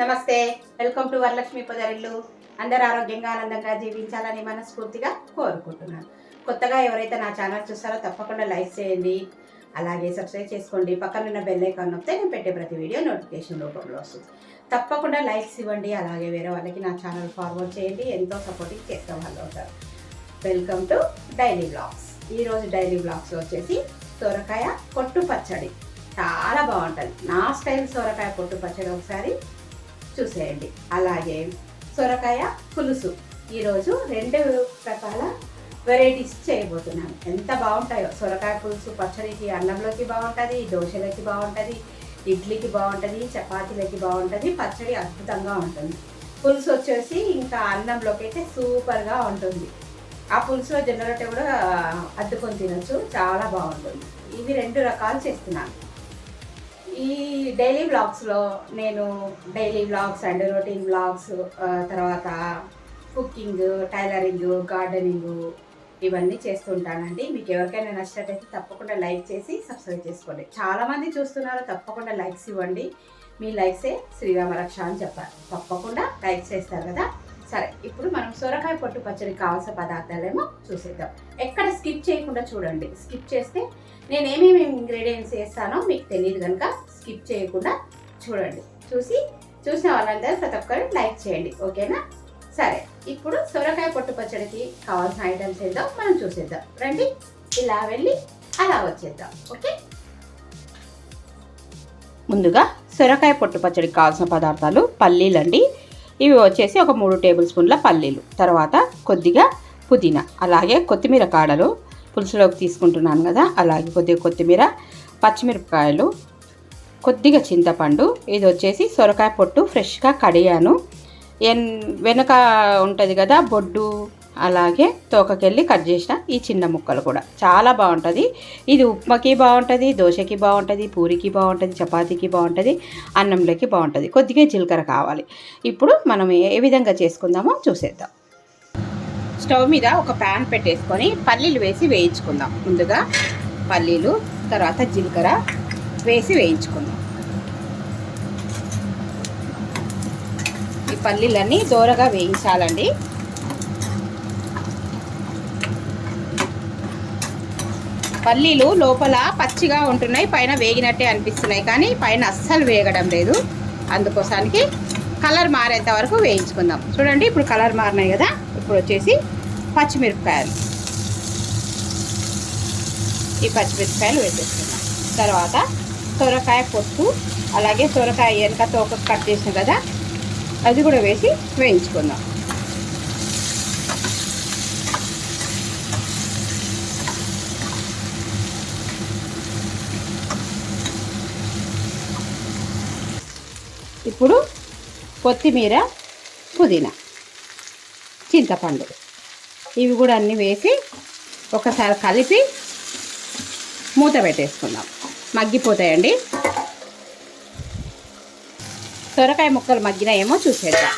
నమస్తే. Welcome to Varalakshmi పొదరిల్లు. అందరు ఆరోగ్యంగా ఆనందంగా జీవించాలని మనస్ఫూర్తిగా కోరుకుంటున్నాను. కొత్తగా ఎవరైతే నా ఛానల్ చూస్తారో తప్పకుండా లైక్ చేయండి. అలాగే సబ్స్క్రైబ్ చేసుకోండి. పక్కన ఉన్న బెల్ ఐకాన్ నొక్కితే నేను పెట్టే ప్రతి వీడియో నోటిఫికేషన్ రూపంలో వస్తుంది. తప్పకుండా లైక్స్ ఇవ్వండి. అలాగే వేరే వాళ్ళకి నా ఛానల్ ఫార్వర్డ్ చేయండి. ఎంతో సపోర్టింగ్ చేసే వాళ్ళు అవుతారు వెల్కమ్ టు డైలీ బ్లాగ్స్. ఈరోజు డైలీ బ్లాగ్స్లో వచ్చేసి సొరకాయ పొట్టు పచ్చడి. చాలా బాగుంటుంది. నా స్టైల్ సొరకాయ పొట్టు పచ్చడి ఒకసారి చూసేయండి. అలాగే సొరకాయ పులుసు. ఈరోజు రెండు రకాల వెరైటీస్ చేయబోతున్నాను. ఎంత బాగుంటాయో. సొరకాయ పులుసు పచ్చడికి అన్నంలోకి బాగుంటుంది దోశలకి బాగుంటుంది ఇడ్లీకి బాగుంటుంది చపాతీలకి బాగుంటుంది పచ్చడి అద్భుతంగా ఉంటుంది. పులుసు వచ్చేసి ఇంకా అన్నంలోకి అయితే సూపర్గా ఉంటుంది. ఆ పులుసులో జొన్న కూడా అద్దుకొని తినొచ్చు. చాలా బాగుంటుంది. ఇవి రెండు రకాలు చేస్తున్నాను. ఈ డైలీ బ్లాగ్స్లో నేను daily blogs and routine blogs తర్వాత కుకింగ్ టైలరింగ్ గార్డెనింగ్ ఇవన్నీ చేస్తుంటానండి మీకు ఎవరికైనా నచ్చినట్టయితే తప్పకుండా లైక్ చేసి సబ్స్క్రైబ్ చేసుకోండి. చాలామంది చూస్తున్నారు తప్పకుండా లైక్స్ ఇవ్వండి. మీ లైక్సే శ్రీరామరక్ష అని చెప్పారు. తప్పకుండా లైక్స్ చేస్తారు కదా. సరే ఇప్పుడు మనం సొరకాయ పొట్టు పచ్చడి కావాల్సిన పదార్థాలేమో చూసేద్దాం. ఎక్కడ స్కిప్ చేయకుండా చూడండి. స్కిప్ చేస్తే నేను ఏమేమి ఇంగ్రీడియంట్స్ వేస్తానో మీకు తెలియదు కనుక స్కిప్ చేయకుండా చూడండి. చూసి చూసిన వాళ్ళందరూ ప్రతి ఒక్కరు లైక్ చేయండి. ఓకేనా సరే ఇప్పుడు సొరకాయ పొట్టు పచ్చడికి కావాల్సిన ఐటమ్స్ ఏదో మనం చూసేద్దాం. రండి ఇలా వెళ్ళి అలా వచ్చేద్దాం. ఓకే ముందుగా సొరకాయ పొట్టు పచ్చడికి కావాల్సిన పదార్థాలు పల్లీలండి ఇవి వచ్చేసి ఒక మూడు టేబుల్ స్పూన్ల పల్లీలు. తర్వాత కొద్దిగా పుదీనా అలాగే కొత్తిమీర కాడలు పులుసులోకి తీసుకుంటున్నాను కదా అలాగే కొద్దిగా కొత్తిమీర పచ్చిమిరపకాయలు కొద్దిగా చింతపండు. ఇది వచ్చేసి సొరకాయ పొట్టు ఫ్రెష్గా కడిగాను. ఎన్ వెనక ఉంటుంది కదా బొడ్డు అలాగే తోకకెళ్ళి కట్ చేసిన ఈ చిన్న ముక్కలు కూడా. చాలా బాగుంటుంది. ఇది ఉప్మాకి బాగుంటుంది దోశకి బాగుంటుంది పూరికి బాగుంటుంది చపాతీకి బాగుంటుంది అన్నంలోకి బాగుంటుంది. కొద్దిగా జీలకర్ర కావాలి. ఇప్పుడు మనం ఏ విధంగా చేసుకుందామో చూసేద్దాం. స్టవ్ మీద ఒక ప్యాన్ పెట్టేసుకొని పల్లీలు వేసి వేయించుకుందాం. ముందుగా పల్లీలు తర్వాత జీలకర్ర వేసి వేయించుకుందాం. ఈ పల్లీలన్నీ దూరగా వేయించాలండి. పల్లీలు లోపల పచ్చిగా ఉంటున్నాయి పైన వేగినట్టే అనిపిస్తున్నాయి. కానీ పైన అస్సలు వేగడం లేదు. అందుకోసానికి కలర్ మారేంత వరకు వేయించుకుందాం. చూడండి ఇప్పుడు కలర్ మారినాయి కదా. ఇప్పుడు వచ్చేసి పచ్చిమిరపకాయలు. ఈ పచ్చిమిరపకాయలు వేసేసుకుందాం. తర్వాత సొరకాయ పొట్టు అలాగే సొరకాయ వెనక తోక కట్ చేసిన కదా అది కూడా వేసి వేయించుకుందాం. ఇప్పుడు కొత్తిమీర పుదీనా చింతపండు. ఇవి కూడా అన్నీ వేసి ఒకసారి కలిపి మూత పెట్టేసుకుందాం. మగ్గిపోతాయండి. సొరకాయ ముక్కలు మగ్గినాయేమో చూసేద్దాం.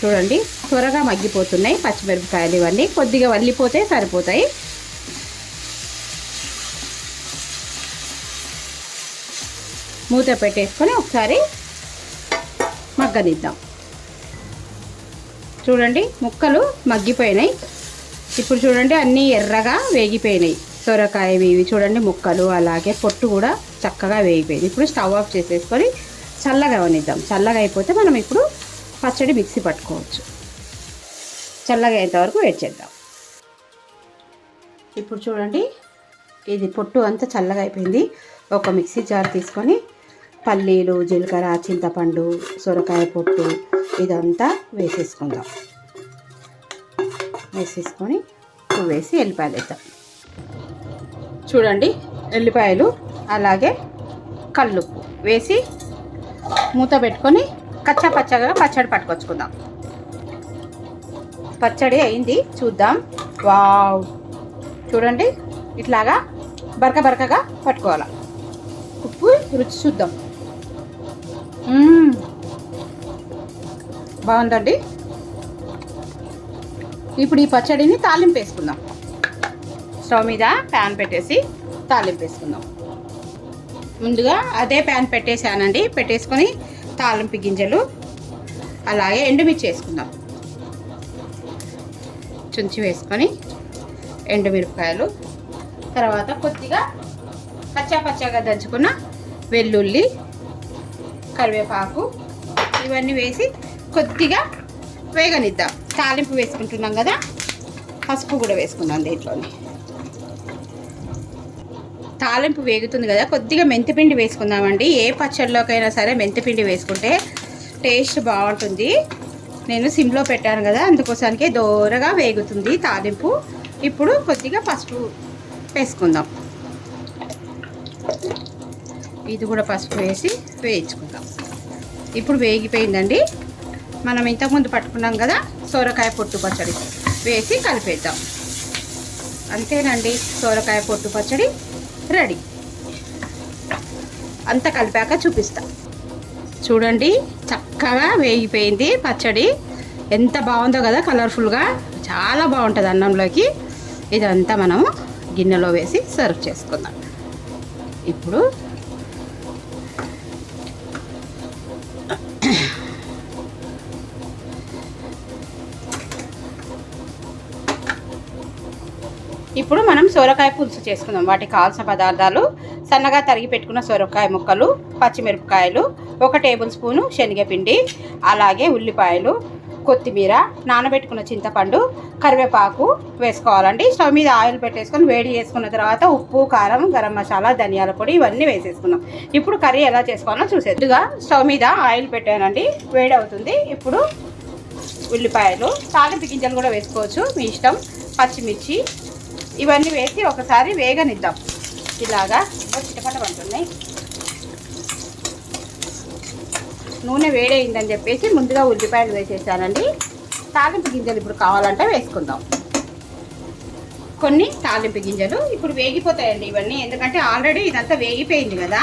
చూడండి. త్వరగా మగ్గిపోతున్నాయి. పచ్చిమిరపకాయలు ఇవన్నీ. కొద్దిగా వల్లిపోతే సరిపోతాయి. మూత పెట్టేసుకొని ఒకసారి మగ్గనిద్దాం. చూడండి ముక్కలు మగ్గిపోయినాయి. ఇప్పుడు చూడండి అన్నీ ఎర్రగా వేగిపోయినాయి. సొరకాయవి ఇవి చూడండి ముక్కలు అలాగే పొట్టు కూడా చక్కగా వేగిపోయింది. ఇప్పుడు స్టవ్ ఆఫ్ చేసేసుకొని చల్లగా అవనిద్దాం చల్లగా అయిపోతే మనం ఇప్పుడు పచ్చడి మిక్సీ పట్టుకోవచ్చు. చల్లగా అయ్యేంతవరకు వెయిట్ చేద్దాం. ఇప్పుడు చూడండి ఇది పొట్టు అంతా చల్లగా అయిపోయింది. ఒక మిక్సీ జార్ తీసుకొని పల్లీలు జీలకర్ర చింతపండు సొరకాయ పొట్టు ఇదంతా వేసేసుకుందాం. వేసేసుకొని వేసి ఎల్లిపాయలు వేద్దాం. చూడండి ఎల్లిపాయలు అలాగే కల్లుప్పు వేసి మూత పెట్టుకొని కచ్చా పచ్చగా పచ్చడి పట్టుకొచ్చుకుందాం. పచ్చడి అయింది చూద్దాం. వావ్. చూడండి ఇట్లాగా బరక బరకగా పట్టుకోవాలి. ఉప్పు రుచి చూద్దాం. బాగుందండి. ఇప్పుడు ఈ పచ్చడిని తాలింపు వేసుకుందాం. స్టవ్ మీద ప్యాన్ పెట్టేసి తాలింపు వేసుకుందాం. ముందుగా అదే ప్యాన్ పెట్టేసానండి పెట్టేసుకొని తాలింపు గింజలు అలాగే ఎండుమిర్చి వేసుకుందాం. చుంచి వేసుకొని ఎండుమిరపకాయలు తర్వాత కొద్దిగా పచ్చా పచ్చాగా దంచుకున్న వెల్లుల్లి కరివేపాకు ఇవన్నీ వేసి కొద్దిగా వేగనిద్దాం. తాలింపు వేసుకుంటున్నాం కదా పసుపు కూడా వేసుకుందాం దీంట్లోని. తాలింపు వేగుతుంది కదా కొద్దిగా మెంతిపిండి వేసుకుందామండి. ఏ పచ్చడిలోకైనా సరే మెంతిపిండి వేసుకుంటే టేస్ట్ బాగుంటుంది. నేను సిమ్లో పెట్టాను కదా అందుకోసానికి దోరగా వేగుతుంది తాలింపు. ఇప్పుడు కొద్దిగా పసుపు వేసుకుందాం. ఇది కూడా పసుపు వేసి వేయించుకుందాం. ఇప్పుడు వేగిపోయిందండి. మనం ఇంతకుముందు పట్టుకున్నాం కదా సోరకాయ పొట్టు పచ్చడి. వేసి కలిపేద్దాం. అంతేనండి సోరకాయ పొట్టు పచ్చడి. రెడీ. అంతా కలిపాక చూపిస్తా. చూడండి చక్కగా వేగిపోయింది పచ్చడి. ఎంత బాగుందో కదా కలర్ఫుల్గా. చాలా బాగుంటుంది అన్నంలోకి. ఇదంతా మనం గిన్నెలో వేసి సర్వ్ చేసుకుందాం. ఇప్పుడు ఇప్పుడు మనం సొరకాయ పులుసు చేసుకుందాం. వాటికి కావాల్సిన పదార్థాలు సన్నగా తరిగి పెట్టుకున్న సొరకాయ ముక్కలు పచ్చిమిరపకాయలు ఒక టేబుల్ స్పూను శనగపిండి అలాగే ఉల్లిపాయలు కొత్తిమీర నానబెట్టుకున్న చింతపండు కరివేపాకు వేసుకోవాలండి. స్టవ్ మీద ఆయిల్ పెట్టేసుకొని వేడి చేసుకున్న తర్వాత ఉప్పు కారం గరం మసాలా ధనియాల పొడి ఇవన్నీ వేసేసుకున్నాం ఇప్పుడు కర్రీ ఎలా చేసుకోవాలో చూసేద్దుగా స్టవ్ మీద ఆయిల్ పెట్టానండి. వేడి అవుతుంది. ఇప్పుడు ఉల్లిపాయలు తాలింపు గింజలు కూడా వేసుకోవచ్చు. మీ ఇష్టం. పచ్చిమిర్చి ఇవన్నీ వేసి ఒకసారి వేగనిద్దాం. ఇలాగా చిటపట పడుతున్నాయి. నూనె వేడైందని చెప్పేసి ముందుగా ఉల్లిపాయలు వేసేసానండి. తాలింపు గింజలు ఇప్పుడు కావాలంటే వేసుకుందాం. కొన్ని తాలింపు గింజలు ఇప్పుడు వేగిపోతాయండి ఇవన్నీ. ఎందుకంటే ఆల్రెడీ ఇదంతా వేగిపోయింది కదా.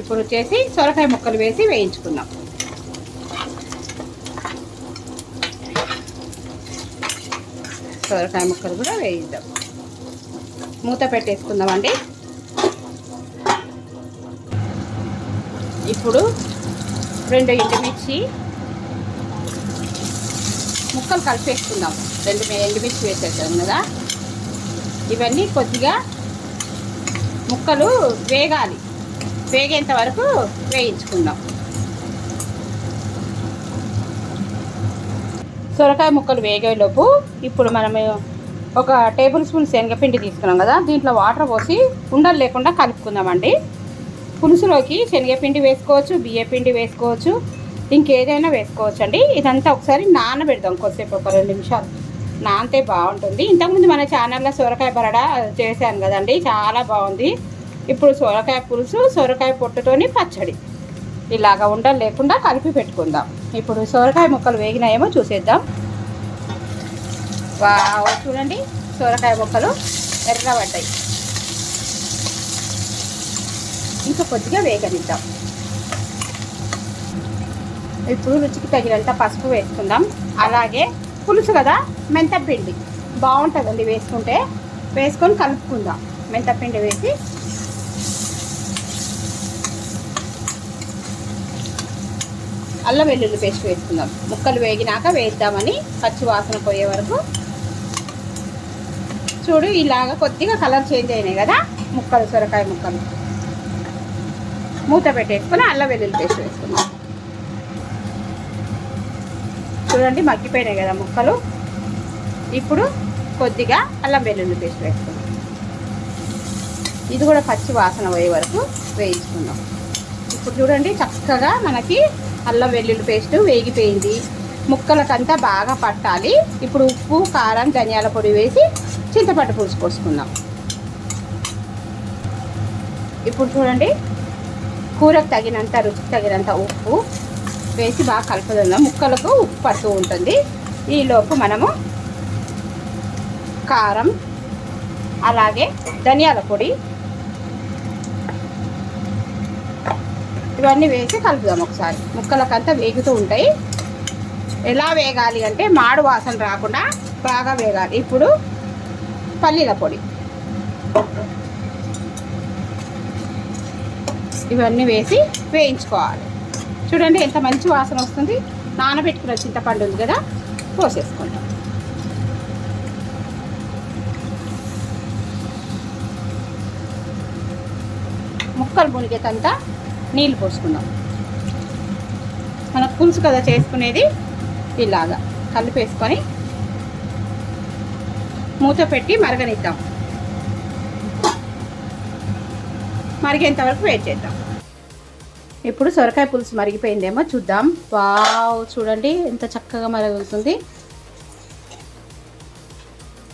ఇప్పుడు వచ్చేసి సొరకాయ ముక్కలు వేసి వేయించుకుందాం. సొరకాయ ముక్కలు కూడా వేయిద్దాం. మూత పెట్టేసుకుందామండి. ఇప్పుడు రెండు ఎండుమిర్చి ముక్కలు కలిపేసుకుందాం. రెండు ఎండుమిర్చి వేసేసాం కదా. ఇవన్నీ కొద్దిగా ముక్కలు వేగాలి. వేగేంత వరకు వేయించుకుందాం. సొరకాయ ముక్కలు వేగేలోపు ఇప్పుడు మనము ఒక టేబుల్ స్పూన్ శనగపిండి తీసుకున్నాం కదా దీంట్లో వాటర్ పోసి ఉండలు లేకుండా కలుపుకుందామండి. పులుసులోకి శనగపిండి వేసుకోవచ్చు బియ్యపిండి వేసుకోవచ్చు ఇంకేదైనా వేసుకోవచ్చు అండి ఇదంతా ఒకసారి నానబెడదాం కొద్దిసేపు ఒక రెండు నిమిషాలు. నానితే బాగుంటుంది. ఇంతకుముందు మన ఛానల్లో సొరకాయ బరడా చేశాను కదండి చాలా బాగుంది. ఇప్పుడు సొరకాయ పులుసు సొరకాయ పొట్టుతోని పచ్చడి. ఇలాగ ఉండలు లేకుండా కలిపి పెట్టుకుందాం. ఇప్పుడు సొరకాయ ముక్కలు వేగినాయేమో చూసేద్దాం. వా చూడండి సొరకాయ ముక్కలు ఎర్రబడ్డాయి ఇంకా కొద్దిగా వేగనిద్దాం. ఇప్పుడు రుచికి తగినంత పసుపు వేసుకుందాం. అలాగే పులుసు కదా మెంతపిండి. బాగుంటుందండి వేసుకుంటే. వేసుకొని కలుపుకుందాం. మెంతపిండి వేసి అల్లం వెల్లుల్లి పేస్ట్ వేసుకుందాం. ముక్కలు వేగినాక వేద్దామని పచ్చి వాసన పోయే వరకు. చూడు ఇలాగ కొద్దిగా కలర్ చేంజ్ అయినాయి కదా ముక్కలు సొరకాయ ముక్కలు. మూత పెట్టేసుకుని అల్లం వెల్లుల్లి పేస్ట్ వేసుకుందాం. చూడండి మగ్గిపోయినాయి కదా ముక్కలు. ఇప్పుడు కొద్దిగా అల్లం వెల్లుల్లి పేస్ట్ వేసుకుందాం. ఇది కూడా పచ్చి వాసన పోయే వరకు వేయించుకుందాం. ఇప్పుడు చూడండి చక్కగా మనకి అల్లం వెల్లుల్లి పేస్ట్ వేగిపోయింది. ముక్కలకంతా బాగా పట్టాలి. ఇప్పుడు ఉప్పు కారం ధనియాల పొడి వేసి చింతపండు పులుసు పోసుకుందాం ఇప్పుడు చూడండి కూరకు తగినంత రుచికి తగినంత ఉప్పు వేసి బాగా కలుపుతుందాం ముక్కలకు ఉప్పు పడుతూ ఉంటుంది. ఈలోపు మనము కారం అలాగే ధనియాల పొడి ఇవన్నీ వేసి కలుపుదాం ఒకసారి. ముక్కలకంతా వేగుతూ ఉంటాయి. ఎలా వేగాలి అంటే మాడు వాసన రాకుండా బాగా వేగాలి. ఇప్పుడు పల్లీల పొడి. ఇవన్నీ వేసి వేయించుకోవాలి. చూడండి ఎంత మంచి వాసన వస్తుంది. నానబెట్టుకున్న చింతపండు ఉంది కదా పోసేసుకుంటాం ముక్కలు మునిగేటంతా నీళ్ళు పోసుకుందాం. మన పులుసు కదా చేసుకునేది ఇలాగా. కలిపేసుకొని మూత పెట్టి మరగనిద్దాం. మరిగేంత వరకు వెయిట్ చేద్దాం. ఇప్పుడు సొరకాయ పులుసు మరిగిపోయిందేమో చూద్దాం. వావ్ చూడండి ఎంత చక్కగా మరుగుతుంది.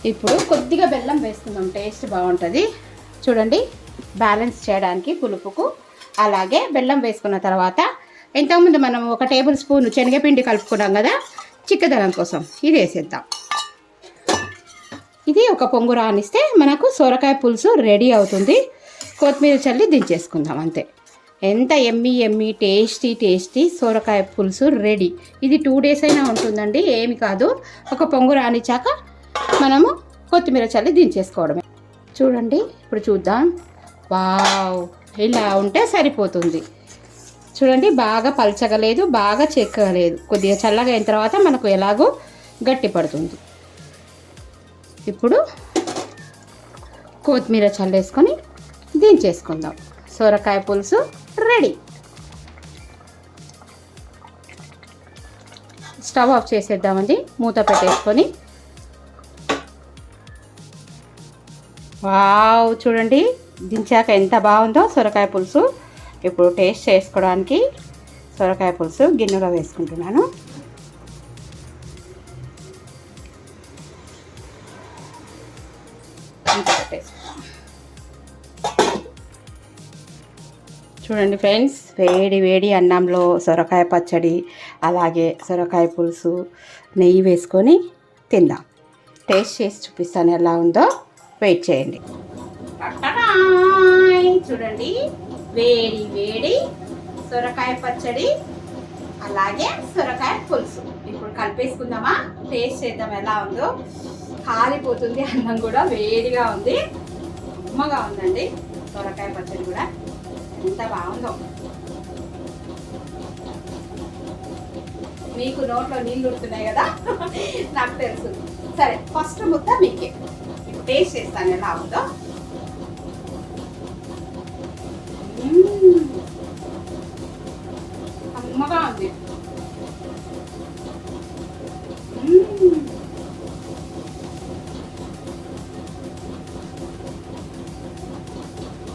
ఇప్పుడు కొద్దిగా బెల్లం వేసుకుందాం. టేస్ట్ బాగుంటుంది. చూడండి బ్యాలెన్స్ చేయడానికి పులుపుకు అలాగే బెల్లం వేసుకున్న తర్వాత ఇంతకుముందు మనం ఒక టేబుల్ స్పూన్ శనగపిండి కలుపుకున్నాం కదా చిక్కదనం కోసం ఇది వేసేద్దాం. ఇది ఒక పొంగు రానిస్తే మనకు సొరకాయ పులుసు రెడీ అవుతుంది. కొత్తిమీర చల్లి దించేసుకుందాం అంతే. ఎంత ఎమ్మి ఎమ్మి టేస్టీ టేస్టీ సొరకాయ పులుసు రెడీ. ఇది టూ డేస్ అయినా ఉంటుందండి ఏమి కాదు. ఒక పొంగు రానిచ్చాక మనము కొత్తిమీర చల్లి దించేసుకోవడమే. చూడండి ఇప్పుడు చూద్దాం. వావ్! ఇలా ఉంటే సరిపోతుంది. చూడండి బాగా పలచగలేదు బాగా చెక్కలేదు కొద్దిగా చల్లగా అయిన తర్వాత మనకు ఎలాగో గట్టి పడుతుంది. ఇప్పుడు కొత్తిమీర చల్లేసుకొని దించేసుకుందాం. సొరకాయ పులుసు రెడీ. Stove off చేసేద్దామండి. మూత పెట్టేసుకొని. వావ్ చూడండి. దించాక ఎంత బాగుందో సొరకాయ పులుసు ఇప్పుడు టేస్ట్ చేసుకోవడానికి సొరకాయ పులుసు గిన్నెలో వేసుకుంటున్నాను. చూడండి ఫ్రెండ్స్ వేడి వేడి అన్నంలో సొరకాయ పచ్చడి అలాగే సొరకాయ పులుసు నెయ్యి వేసుకొని తిందాం. టేస్ట్ చేసి చూపిస్తాను ఎలా ఉందో. వెయిట్ చేయండి. టటటాయ్! చూడండి. వేడి వేడి. సొరకాయ పచ్చడి అలాగే సొరకాయ పులుసు. ఇప్పుడు కలిపేసుకుందామా? టేస్ట్ చేద్దాం ఎలా ఉందో. కాలిపోతుంది అన్నం కూడా వేడిగా ఉంది. ఉమ్మగా ఉందండి. సొరకాయ పచ్చడి కూడా. ఎంత బాగుందో. మీకు నోట్లో నీళ్ళు ఉడుతున్నాయి కదా? నాకు తెలుసు. సరే ఫస్ట్ ముద్ద మీకే. టేస్ట్ చేస్తాను ఎలా ఉందో. అమ్మగా ఉంది.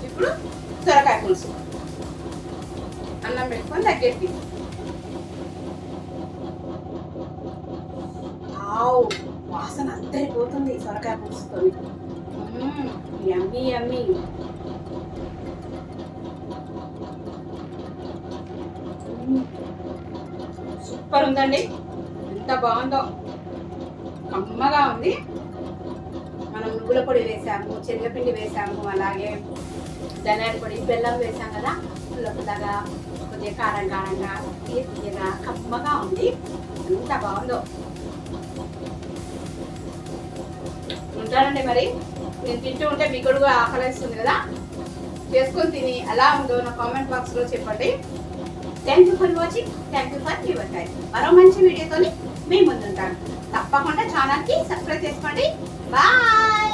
ఇప్పుడు సొరకాయ పులుసు. అన్నం పెట్టుకొని ఆవ్ వాసన అద్దరిపోతుంది సొరకాయ పులుసుతో యమ్మీ యమ్మీ. సూపర్ ఉందండి. ఎంత బాగుందో. కమ్మగా ఉంది. మనం నువ్వుల పొడి వేసాము శనగపిండి వేసాము అలాగే ధనియాల పొడి బెల్లం వేసాం కదా. పుల్లపుల్లగా కొద్దిగా కారం కారంగా తీయ తీయగా కమ్మగా ఉంది. ఎంత బాగుందో. ఉంటానండి మరి. నేను తింటూ ఉంటే మీకు కూడా ఆకలిస్తుంది కదా. చేసుకొని తిని ఎలా ఉందో నా కామెంట్ బాక్స్లో చెప్పండి. Thank you for watching thank you for your time మరో మంచి వీడియోతో మీ ముందుంటాను. తప్పకుండా ఛానల్కి సబ్స్క్రైబ్ చేసుకోండి. బాయ్